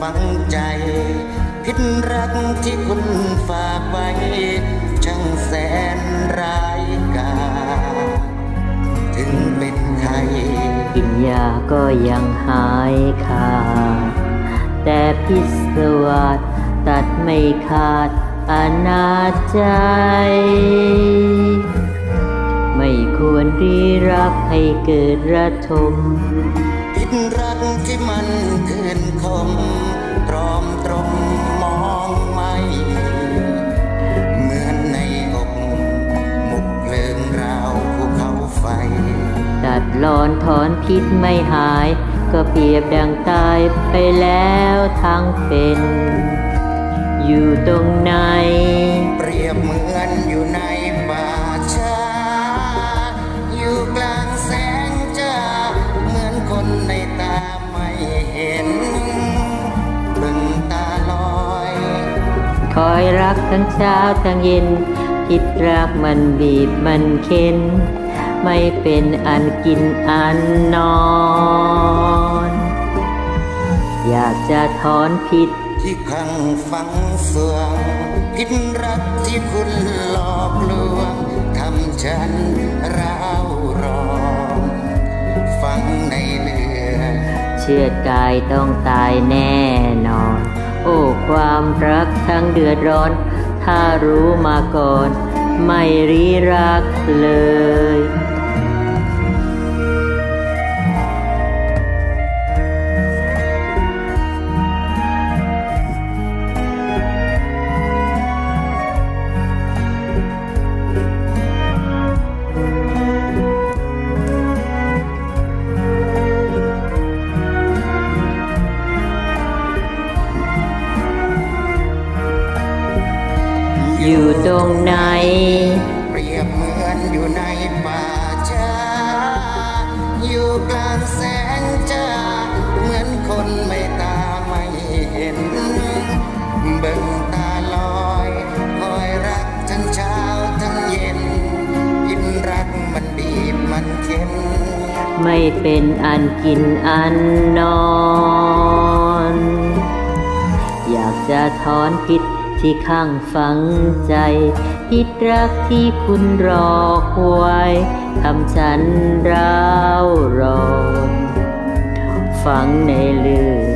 ฝังใจพิษรักที่คุณฝากไว้ ช่างแสนร้ายกา ถึงเป็นไข้กินยาก็ยังหายขาดแต่พิศวาสตัดไม่ขาดอนาใจ ไม่ควรรีรักให้เกิดระทมพิษรั ที่มันคืนคมตรอมตรมมองไม่เหมือนในอกมุกเพลิงราวภูเขาไฟ ตัดรอนถอนพิษไม่หาย ก็เปรียบดังตายไปแล้วทั้งเป็น อยู่ตรงไหน คอยรักทั้งเช้าทั้งเย็น คิดรักมันบีบมันเค้น ไม่เป็นอันกินอันนอน อยากจะถอนพิษที่ขังฝังเฟืองพิษรักที่คุณหลอกลวงทำฉันร้าวร้อนฝังในเลือดเชื่อดกายต้องตายแน่นอนโอ้ ความรักทั้งเดือดร้อน ถ้ารู้มาก่อน ไม่รีรักเลย อยู่ตรงไหน เปรียบเหมือนอยู่ในป่าช้าอยู่กลางแสงจ้าเหมือนคนไม่ตาไม่เห็น เบิ่งตาลอยคอยรักทั้งเช้าทั้งเย็นกินรักมันบีบมันเข็นไม่เป็นอันกินอันนอน อยากจะถอนพิษ ที่ข้างฝังใจพิษรักที่คุณรอคอยทำฉันร้าวรอนฝังในเลือด